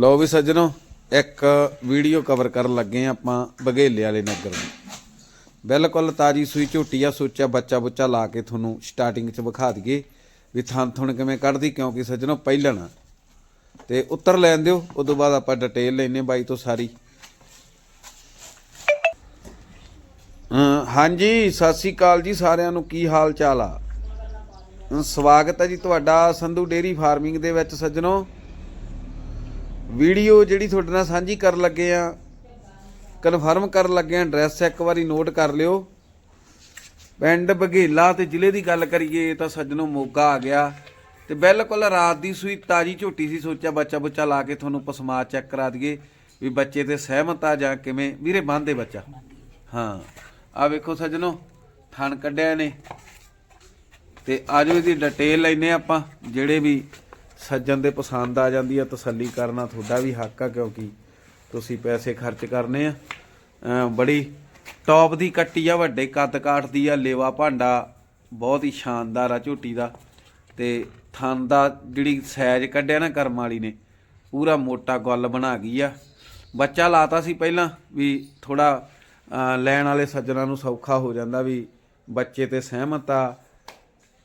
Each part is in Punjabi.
ਲਓ ਵੀ ਸੱਜਣੋ, ਇੱਕ ਵੀਡੀਓ ਕਵਰ ਕਰਨ ਲੱਗੇ ਆ ਆਪਾਂ ਬਘੇਲੇ ਵਾਲੇ ਨਗਰ ਦੀ ਬਿਲਕੁਲ ਤਾਜੀ ਸੂਈ ਝੋਟੀ ਆ, ਸੋਚਿਆ ਬੱਚਾ ਬੁੱਚਾ ਲਾ ਕੇ ਤੁਹਾਨੂੰ ਸਟਾਰਟਿੰਗ 'ਚ ਵਿਖਾ ਦਈਏ ਵੀ ਥਣ ਥੁਣ ਕਿਵੇਂ ਕੱਢਦੀ, ਕਿਉਂਕਿ ਸੱਜਣੋ ਪਹਿਲਣ ਆ। ਤੇ ਉੱਤਰ ਲੈਣ ਦਿਓ, ਉਦੋਂ ਬਾਅਦ ਆਪਾਂ ਡਿਟੇਲ ਲੈਨੇ ਬਾਈ ਤੋਂ ਸਾਰੀ। ਹਾਂਜੀ, ਸਤਿ ਸ੍ਰੀ ਅਕਾਲ ਜੀ ਸਾਰਿਆਂ ਨੂੰ, ਕੀ ਹਾਲ ਚਾਲ ਆ? ਸਵਾਗਤ ਹੈ ਜੀ ਤੁਹਾਡਾ ਸੰਧੂ ਡੇਰੀ ਫਾਰਮਿੰਗ ਦੇ ਵਿੱਚ ਸੱਜਣੋ। ਵੀਡੀਓ ਜਿਹੜੀ ਤੁਹਾਡੇ ਨਾਲ ਸਾਂਝੀ ਕਰਨ ਲੱਗੇ ਆ ਕਨਫਰਮ ਕਰਨ ਲੱਗੇ ਆ ਐਡਰੈਸ ਇੱਕ ਵਾਰੀ ਨੋਟ ਕਰ ਲਿਓ। ਪਿੰਡ ਬਘੇਲਾ ਤੇ ਜ਼ਿਲ੍ਹੇ ਦੀ ਗੱਲ ਕਰੀਏ ਤਾਂ ਸੱਜਣੋ ਮੋਗਾ ਆ ਗਿਆ ਤੇ ਬਿਲਕੁਲ ਰਾਤ ਦੀ ਸੂਈ ਤਾਜੀ ਝੋਟੀ ਸੀ, ਸੋਚਿਆ ਬੱਚਾ ਬੁੱਚਾ ਲਾ ਕੇ ਤੁਹਾਨੂੰ ਪਸਮਾ ਚੈੱਕ ਕਰਾ ਦਈਏ ਵੀ ਬੱਚੇ ਤੇ ਸਹਿਮਤ ਆ ਜਾਂ ਕਿਵੇਂ। ਵੀਰੇ ਬੰਦੇ ਬੱਚਾ। ਹਾਂ ਆ ਵੇਖੋ ਸੱਜਣੋ, ਥਣ ਕੱਢਿਆ ਨੇ ਤੇ ਆਜੋ ਇਹਦੀ ਡਿਟੇਲ ਲੈਨੇ ਆਪਾਂ, ਜਿਹੜੇ ਵੀ ਸੱਜਣ ਦੇ ਪਸੰਦ ਆ ਜਾਂਦੀ ਆ, ਤਸੱਲੀ ਕਰਨਾ ਤੁਹਾਡਾ ਵੀ ਹੱਕ ਆ ਕਿਉਂਕਿ ਤੁਸੀਂ ਪੈਸੇ ਖਰਚ ਕਰਨੇ ਆ। ਬੜੀ ਟੌਪ ਦੀ ਕੱਟੀ ਆ, ਵੱਡੇ ਕੱਦ ਕਾਠ ਦੀ ਆ, ਲੇਵਾ ਭਾਂਡਾ ਬਹੁਤ ਹੀ ਸ਼ਾਨਦਾਰ ਆ ਝੋਟੀ ਦਾ। ਤੇ ਥਣ ਦਾ ਜਿਹੜੀ ਸਾਈਜ਼ ਕੱਢਿਆ ਨਾ ਕਰਮ ਵਾਲੀ ਨੇ, ਪੂਰਾ ਮੋਟਾ ਗੁੱਲ ਬਣਾ ਗਈ ਆ। ਬੱਚਾ ਲਾਤਾ ਸੀ ਪਹਿਲਾਂ ਵੀ ਥੋੜਾ ਲੈਣ ਵਾਲੇ ਸੱਜਣਾ ਨੂੰ ਸੌਖਾ ਹੋ ਜਾਂਦਾ ਵੀ ਬੱਚੇ ਤੇ ਸਹਿਮਤ ਆ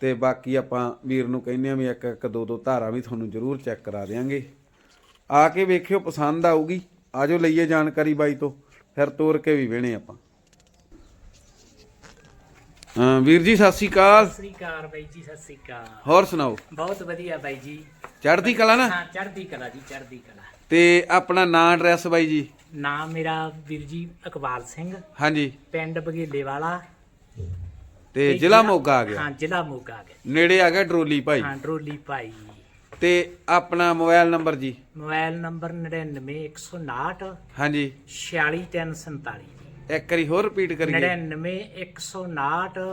ਤੇ ਬਾਕੀ ਆਪਾਂ ਵੀਰ ਨੂੰ ਕਹਿੰਦੇ ਆ ਵੀ ਇੱਕ ਇੱਕ ਦੋ ਦੋ ਧਾਰਾਂ ਵੀ ਤੁਹਾਨੂੰ ਜ਼ਰੂਰ ਚੈੱਕ ਕਰਾ ਦੇਾਂਗੇ ਆ ਕੇ ਵੇਖਿਓ ਪਸੰਦ ਆਊਗੀ ਆਜੋ ਲਈਏ ਜਾਣਕਾਰੀ ਬਾਈ ਤੋਂ ਫਿਰ ਤੋਰ ਕੇ ਵੀ ਵੇਣੇ ਆਪਾਂ। ਹਾਂ ਵੀਰ ਜੀ ਸਤਿ ਸ੍ਰੀ ਅਕਾਲ। ਸਤਿ ਸ੍ਰੀ ਅਕਾਲ ਬਾਈ ਜੀ ਸਤਿ ਸ੍ਰੀ ਅਕਾਲ। ਹੋਰ ਸੁਣਾਓ? ਬਹੁਤ ਵਧੀਆ ਬਾਈ ਜੀ। ਚੜ੍ਹਦੀ ਕਲਾ ਨਾ? ਹਾਂ ਚੜ੍ਹਦੀ ਕਲਾ ਜੀ ਚੜ੍ਹਦੀ ਕਲਾ। ਤੇ ਆਪਣਾ ਨਾਂ ਐਡਰੈਸ ਬਾਈ ਜੀ? ਨਾਮ ਮੇਰਾ ਵੀਰ ਜੀ ਇਕਬਾਲ ਸਿੰਘ। ਹਾਂਜੀ। ਪਿੰਡ ਬਗੇਲੇ ਵਾਲਾ। ਤੇ ਜ਼ਿਲ੍ਹਾ ਮੋਗਾ ਆ ਗਿਆ। ਹਾਂ ਜ਼ਿਲ੍ਹਾ ਮੋਗਾ ਆ ਗਿਆ। ਨੇੜੇ ਆ ਗਿਆ ਡਰੋਲੀ ਭਾਈ। ਹਾਂ ਡਰੋਲੀ ਭਾਈ। ਤੇ ਆਪਣਾ ਮੋਬਾਈਲ ਨੰਬਰ ਜੀ? ਮੋਬਾਈਲ ਨੰਬਰ 99159 ਹਾਂਜੀ। 46347 ਇੱਕ ਵਾਰੀ ਹੋਰ ਰਿਪੀਟ ਕਰੀਏ। 99159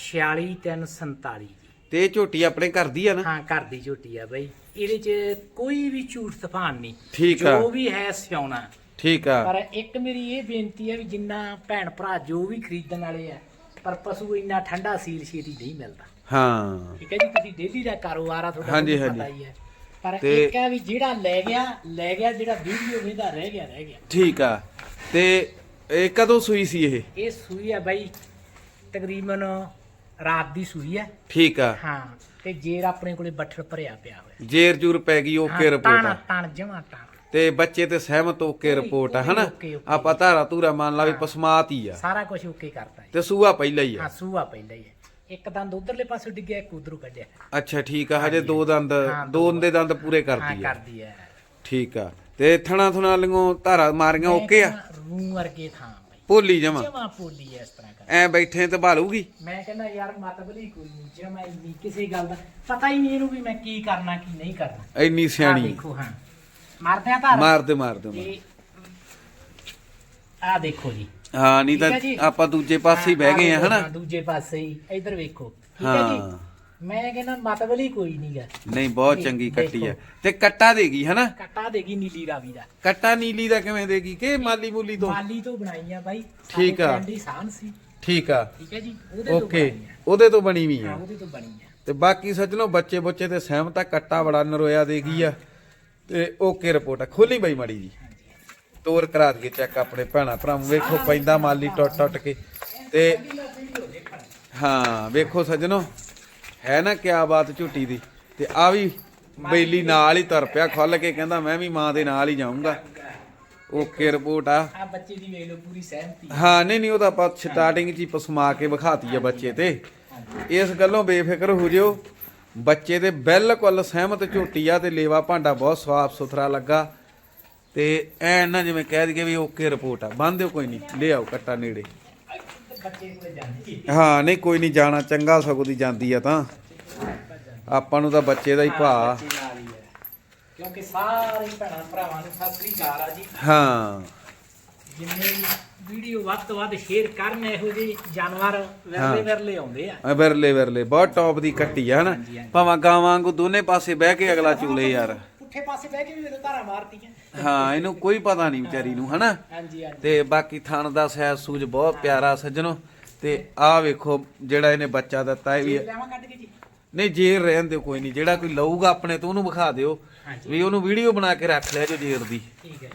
46347 ਤੇ ਇਹ ਝੋਟੀ ਆਪਣੇ ਘਰ ਦੀ ਆ ਨਾ? ਹਾਂ ਘਰ ਦੀ ਝੋਟੀ ਆ ਬਾਈ। ਇਹਦੇ 'ਚ ਕੋਈ ਵੀ ਝੂਠ ਤਫਾਨ ਨਹੀਂ। ਠੀਕ ਆ। ਜੋ ਵੀ ਹੈ ਸਿਆਉਣਾ। ਠੀਕ ਆ। ਪਰ ਇੱਕ ਮੇਰੀ ਇਹ ਬੇਨਤੀ ਹੈ ਵੀ ਜਿੰਨਾ ਭੈਣ ਭਰਾ ਜੋ ਵੀ ਖਰੀਦਣ ਵਾਲੇ ਆ ਪਰ ਪਸ਼ੂ ਇੰਨਾ ਠੰਡਾ ਸੀਲ ਛੇਤੀ ਨਹੀਂ ਮਿਲਦਾ। ਹਾਂ। ਠੀਕ ਹੈ ਜੀ ਤੁਸੀਂ ਡੇਲੀ ਦਾ ਕਾਰੋਬਾਰ ਆ ਤੁਹਾਡਾ ਹਾਂਜੀ, ਤੁਹਾਨੂੰ ਪਤਾ। ਹੀ ਹੈ। ਪਰ ਤੇ- ਇੱਕ ਹੈ ਵੀ ਜਿਹੜਾ ਲੈ ਗਿਆ ਲੈ ਗਿਆ ਜਿਹੜਾ ਵੀਡੀਓ ਵੇਦਾ ਰਹਿ ਗਿਆ ਰਹਿ ਗਿਆ। ਠੀਕ ਆ। ਤੇ ਇਹ ਕਦੋਂ ਸੂਈ ਸੀ ਇਹ? ਇਹ ਸੂਈ ਹੈ ਬਾਈ ਤਕਰੀਬਨ ਰਾਤ ਦੀ ਸੂਈ ਹੈ ਠੀਕ ਆ। ਹਾਂ ਤੇ ਜੇਰ ਆਪਣੇ ਕੋਲੇ ਬੱਠਲ ਭਰਿਆ ਪਿਆ ਹੋਇਆ। ਜੇਰ ਜੂਰ ਪੈ ਗਈ ਓਕੇ ਰਿਪੋਰਟ ਆ। ਟਣ ਜਮਾ ਟਣ ਤੇ ਬੱਚੇ ਤੇ ਸਹਿਮਤ ਓਕੇ ਰਿਪੋਰਟ ਆ ਹਨਾ। ਆਪਾਂ ਧਾਰਾ ਧੂਰਾ ਮੰਨ ਲਾ ਵੀ ਪਸਮਾਤ ਹੀ ਆ। ਸਾਰਾ ਕੁਝ ਓਕੇ ਕਰਤਾ ਹੈ ਤੇ ਸੂਆ ਪਹਿਲਾਂ ਹੀ ਹਾਂ ਆ ਸੂਆ ਪੈਂਦਾ ਹੀ ਹੈ ਇੱਕ ਦੰਦ ਉਧਰਲੇ ਪਾਸੇ ਡਿੱਗਿਆ ਇੱਕ ਉਧਰੋਂ ਕੱਢਿਆ। ਅੱਛਾ ਠੀਕ ਆ ਹਜੇ ਦੋ ਦੰਦ ਹਾਂ, ਦੋ ਦੇ ਦੰਦ ਪੂਰੇ ਹਾਂ ਕਰਦੀ ਆ। ਕਰਦੀ ਹੈ ਠੀਕ ਆ। ਤੇ ਥਣਾ ਥਣਾ ਲਿਓ ਧਾਰਾ ਮਾਰੀਆਂ ਓਕੇ ਆ? ਰੂ ਵਰਗੇ ਥਾਂ ਭੋਲੀ ਜਮਾ। ਜਮਾ ਪੋਲੀ ਇਸ ਤਰ੍ਹਾਂ ਕਰ ਐ ਬੈਠੇ ਤੇ ਭਾਲੂਗੀ? ਮੈਂ ਕਹਿੰਦਾ ਯਾਰ ਮਤਬਲੀ ਕੋਈ ਨਹੀਂ ਜਮਾ ਇੰਨੀ ਕਿਸੇ ਗੱਲ ਦਾ। ਪਤਾ ਹੀ ਨਹੀਂ ਇਹਨੂੰ ਵੀ ਮੈਂ ਕੀ ਕਰਨਾ ਕੀ ਨਹੀਂ ਕਰਨਾ। ਇੰਨੀ ਸਿਆਣੀ। ਦੇਖੋ ਹਾਂ। ਮਾਰਦੇ ਆ ਧਾਰ? ਮਾਰਦੇ ਮਾਰਦੇ ਮਾਰ। ਤੇ ਆ ਦੇਖੋ ਜੀ। ਹਾਂ ਨਹੀਂ ਤਾਂ ਠੀਕ ਹੈ ਜੀ। ਆਪਾਂ ਦੂਜੇ ਪਾਸੇ ਹੀ ਬਹਿ ਗਏ ਆ ਹਨਾ? ਹਾਂ, ਦੂਜੇ ਪਾਸੇ ਹੀ ਇੱਧਰ ਵੇਖੋ। ਠੀਕ ਹੈ ਹਾਂ। ਜੀ ਮੈਂ ਕਹਿੰਦਾ ਮਤਬਲੀ ਕੋਈ ਨਹੀਂਗਾ ਨਹੀਂ ਬਹੁਤ ਚੰਗੀ ਕੱਟੀ ਆ। ਦੇਖੋ। ਤੇ ਕੱਟਾ ਦੇਗੀ ਹਨਾ? ਕੱਟਾ ਦੇਗੀ ਨੀਲੀ ਰਾਵੀ ਦਾ। ਕੱਟਾ ਨੀਲੀ ਦਾ ਕਿਵੇਂ ਦੇਗੀ? ਕਿ ਮਾਲੀ ਮੂਲੀ ਤੋਂ? ਮਾਲੀ ਤੋਂ ਬਣਾਈ ਆ ਬਾਈ। ਠੀਕ ਆ। ਦੀ ਸਾਨ ਸੀ। ਠੀਕ ਆ। ਠੀਕ ਹੈ ਜੀ? ਉਹਦੇ ਤੋਂ ਓਕੇ। ਬਣਾਈ ਆ। ਉਹਦੇ ਤੋਂ ਬਣੀ ਵੀ ਹਾਂ ਆ ਉਹਦੇ ਤੋਂ ਬਣੀ ਆ। ਤੇ ਬਾਕੀ ਸੱਜਣੋ ਬੱਚੇ ਬੱਚੇ ਤੇ ਸਹਿਮਤ ਆ ਕੱਟਾ ਬੜਾ ਨਰੋਇਆ ਦੇਗੀ ਆ। ਤੇ ਓਕੇ ਰਿਪੋਰਟ ਆ। ਖੋਲੀ ਬਾਈ ਮਾੜੀ ਜੀ। ਤੋਰ ਕਰਾ ਦਈਏ ਚੈੱਕ ਆਪਣੇ ਭੈਣਾ ਭਰਾ ਵੇਖੋ ਪੈਂਦਾ ਮਾਲੀ ਟੁੱਟ ਟੁੱਟ ਕੇ। ਤੇ ਹਾਂ ਵੇਖੋ ਸੱਜਣੋ ਹੈ ਨਾ ਕਿਆ ਬਾਤ ਝੂਟੀ ਦੀ। ਤੇ ਆ ਵੀ ਬੇਲੀ ਨਾਲ ਹੀ ਤੁਰ ਪਿਆ ਖੁੱਲ ਕੇ ਕਹਿੰਦਾ ਮੈਂ ਵੀ ਮਾਂ ਦੇ ਨਾਲ ਹੀ ਜਾਊਂਗਾ। ਓਕੇ ਰਿਪੋਰਟ ਆ। ਆ ਬੱਚੇ ਦੀ ਵੇਖ ਲਓ ਪੂਰੀ ਸਹਿਮਤੀ। ਹਾਂ ਨਹੀਂ ਨਹੀਂ ਉਹ ਤਾਂ ਆਪਾਂ ਸਟਾਰਟਿੰਗ 'ਚ ਹੀ ਪਸਮਾ ਕੇ ਵਿਖਾਤੀ ਆ ਬੱਚੇ ਤੇ। ਇਸ ਗੱਲੋਂ ਬੇਫਿਕਰ ਹੋ ਜਿਓ। ਬੱਚੇ ਦੇ ਬਿਲਕੁਲ ਸਹਿਮਤ ਝੋਟੀ ਆ ਤੇ ਲੇਵਾ ਭਾਂਡਾ ਬਹੁਤ ਸਾਫ਼ ਸੁਥਰਾ ਲੱਗਾ। ਤੇ ਐ ਨਾ ਜਿਵੇਂ ਕਹਿ ਦਈਏ ਵੀ ਓਕੇ ਰਿਪੋਰਟ ਆ। ਬੰਨ ਦਿਓ ਕੋਈ ਨਹੀਂ। ਲੈ ਆਓ ਕੱਟਾ ਨੇੜੇ। ਹਾਂ ਨਹੀਂ ਕੋਈ ਨਹੀਂ ਜਾਣਾ। ਚੰਗਾ ਸਗੋਂ ਦੀ ਜਾਂਦੀ ਆ ਤਾਂ। ਆਪਾਂ ਨੂੰ ਤਾਂ ਬੱਚੇ ਦਾ ਹੀ ਭਾ। ਕਿਉਂਕਿ ਸਾਰੇ ਭੈਣਾਂ ਭਰਾਵਾਂ ਨੂੰ ਸਤਿ ਸ੍ਰੀ ਅਕਾਲ ਆ ਜੀ। ਹਾਂ। ਜਿੰਨੇ ਵੀ ਵੀਡੀਓ ਵੱਧ ਤੋਂ ਵੱਧ ਸ਼ੇਅਰ ਕਰਨ ਇਹੋ ਜਿਹੇ ਜਾਨਵਰ ਵਿਰਲੇ ਵਿਰਲੇ ਆਉਂਦੇ ਆ। ਆ ਵਿਰਲੇ ਵਿਰਲੇ ਬਹੁਤ ਟੌਪ ਦੀ ਕੱਟੀ ਆ ਹਨਾ। ਭਾਵੇਂ ਗਾਵਾਂ ਵਾਂਗੂ ਦੋਨੇ ਪਾਸੇ ਬਹਿ ਕੇ ਅਗਲਾ ਚੂਲੇ ਯਾਰ। ਪੁੱਠੇ ਪਾਸੇ ਬਹਿ ਕੇ ਵੀ ਮੇਰੇ ਧਾਰਾ ਮਾਰਤੀਆਂ। ਹਾਂ ਇਹਨੂੰ ਕੋਈ ਪਤਾ ਨਹੀਂ ਵਿਚਾਰੀ ਨੂੰ ਹਨਾ? ਹਾਂਜੀ ਹਾਂਜੀ। ਤੇ ਬਾਕੀ ਥਣ ਦਾ ਸਹਿਜ ਸੂਜ ਬਹੁਤ ਪਿਆਰਾ ਸੱਜਣੋ। ਤੇ ਆਹ ਵੇਖੋ ਜਿਹੜਾ ਇਹਨੇ ਬੱਚਾ ਦਿੱਤਾ ਇਹ ਵੀ ਲੈਵਾਂ ਕੱਢ ਕੇ ਜੀ? ਨਹੀਂ ਜੇਰ ਰਹਿਣ ਦਿਓ ਕੋਈ ਨਹੀਂ। ਜਿਹੜਾ ਕੋਈ ਲਊਗਾ ਆਪਣੇ ਤੋਂ ਉਹਨੂੰ ਵਿਖਾ ਦਿਓ। ਵੀ ਉਹਨੂੰ ਵੀਡੀਓ ਬਣਾ ਕੇ ਰੱਖ ਲਿਆ ਜੋ ਜੇਰ ਦੀ। ਠੀਕ ਹੈ।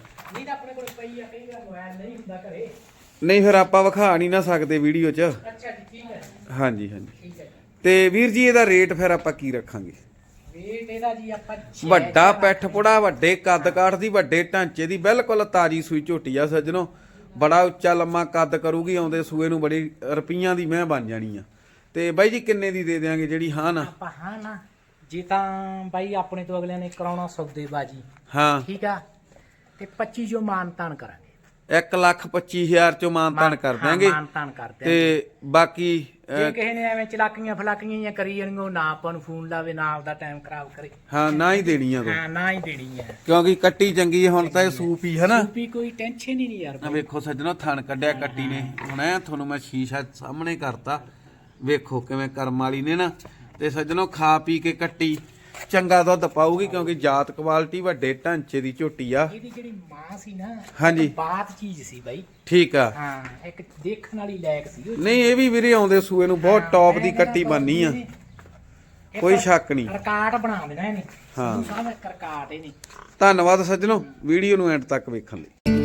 ਪਈ ਆ ਕਈ ਵਾਰ ਮੋਬਾਈਲ ਨਹੀਂ ਹੁੰਦਾ ਘਰੇ। ਨਹੀਂ ਫਿਰ ਆਪਾਂ ਵਿਖਾ ਨਹੀਂ ਨਾ ਸਕਦੇ ਵੀਡੀਓ 'ਚ। ਅੱਛਾ ਜੀ ਠੀਕ ਹੈ ਹਾਂਜੀ ਹਾਂਜੀ। ਠੀਕ ਹੈ ਜੀ। ਤੇ ਵੀਰ ਜੀ ਇਹਦਾ ਰੇਟ ਫਿਰ ਆਪਾਂ ਕੀ ਰੱਖਾਂਗੇ? ਵੇਟ ਇਹਦਾ ਜੀ ਆਪਾਂ ਛੇ ਵੱਡਾ ਹਜ਼ਾਰ ਪੈਠ ਪੁੜਾ ਵੱਡੇ ਕੱਦ ਕਾਠ ਦੀ ਵੱਡੇ ਢਾਂਚੇ ਦੀ ਬਿਲਕੁਲ ਤਾਜੀ ਸੂਈ ਝੋਟੀ ਆ ਸੱਜਣੋ। ਬੜਾ ਉੱਚਾ ਲੰਮਾ ਕੱਦ ਕਰੂਗੀ ਆਉਂਦੇ ਸੂਏ ਨੂੰ ਬੜੀ ਰੁਪਈਆਂ ਦੀ ਮੈਂ ਬਣ ਜਾਣੀ ਆ। ਤੇ ਬਾਈ ਜੀ ਕਿੰਨੇ ਦੀ ਦੇ ਦਿਆਂਗੇ ਜਿਹੜੀ ਹਾਂ ਨਾ? ਆਪਾਂ ਹਾਂ ਨਾ ਜੇ ਤਾਂ ਬਾਈ ਆਪਣੇ ਤੋਂ ਅਗਲਿਆਂ ਨੇ ਕਰਾਉਣਾ ਸੌਦੇਬਾਜੀ। ਹਾਂ। ਠੀਕ ਆ? ਤੇ 25 ਜੋ ਮਾਨ ਤਾਨ ਕਰਾਂਗੇ। 1 ਲੱਖ 25 ਹਜ਼ਾਰ ਚੋਂ ਮਾਨਤਾਨ ਕਰ ਦਿਆਂਗੇ। ਮਾਨ ਤਾਨ ਕਰ ਦਿਆਂਗੇ। ਤੇ ਬਾਕੀ ਜੇ ਕਿਸੇ ਨੇ ਐਵੇਂ ਚਲਾਕੀਆਂ ਫਲਾਕੀਆਂ ਜਾਂ ਕਰੀ ਜਾਣਗੇ ਉਹ ਨਾ ਆਪਾਂ ਨੂੰ ਫੋਨ ਲਾਵੇ ਨਾ ਆਪਦਾ ਟਾਈਮ ਖਰਾਬ ਕਰੇ। ਹਾਂ ਨਾ ਹੀ ਦੇਣੀਆਂ ਤੂੰ ਹਾਂ ਨਾ ਹੀ ਦੇਣੀ ਹੈ ਕਿਉਂਕਿ ਕੱਟੀ ਚੰਗੀ ਹੈ, ਹੁਣ ਤਾਂ ਇਹ ਸੂਪ ਹੀ ਹੈ ਨਾ। ਵੀ ਕੋਈ ਟੈਨਸ਼ਨ ਹੀ ਨਹੀਂ ਯਾਰ ਆ ਵੇਖੋ ਸੱਜਣੋ ਥਣ ਕੱਢਿਆ ਕੱਟੀ ਨੇ। ਹੁਣ ਐ ਤੁਹਾਨੂੰ ਮੈਂ ਸ਼ੀਸ਼ਾ ਸਾਹਮਣੇ ਕਰਤਾ। ਵੇਖੋ ਕਿਵੇਂ ਕਰਮ ਵਾਲੀ ਨੇ ਨਾ। ਤੇ ਸੱਜਣੋ ਖਾ ਪੀ ਕੇ ਕੱਟੀ। ਚੰਗਾ ਦੁੱਧ ਪਾਊਗੀ ਕਿਉਂਕਿ ਜਾਤ ਕੁਆਲਿਟੀ ਵੱਡੇ ਢਾਂਚੇ ਦੀ ਝੋਟੀ ਆ। ਇਹਦੀ ਜਿਹੜੀ ਮਾਂ ਸੀ ਨਾ ਹਾਂਜੀ। ਬਾਤ ਚੀਜ਼ ਸੀ ਬਾਈ। ਠੀਕ ਆ। ਹਾਂ ਇੱਕ ਦੇਖਣ ਵਾਲੀ ਲਾਇਕ ਸੀ ਉਹ। ਨਹੀਂ ਇਹ ਵੀ ਵੀਰੇ ਆਉਂਦੇ ਸੂਏ ਨੂੰ ਬਹੁਤ ਟੌਪ ਦੀ ਕੱਟੀ ਬਣਨੀ ਆ। ਕੋਈ ਸ਼ੱਕ ਨਹੀਂ। ਰਿਕਾਰਡ ਬਣਾ ਦੇਣਾ ਇਹਨੇ। ਹਾਂ। ਸਾਹਿਬ ਰਿਕਾਰਡ ਇਹਨੇ। ਧੰਨਵਾਦ ਸੱਜਣੋ ਵੀਡੀਓ ਨੂੰ ਐਂਡ ਤੱਕ ਵੇਖਣ ਲਈ।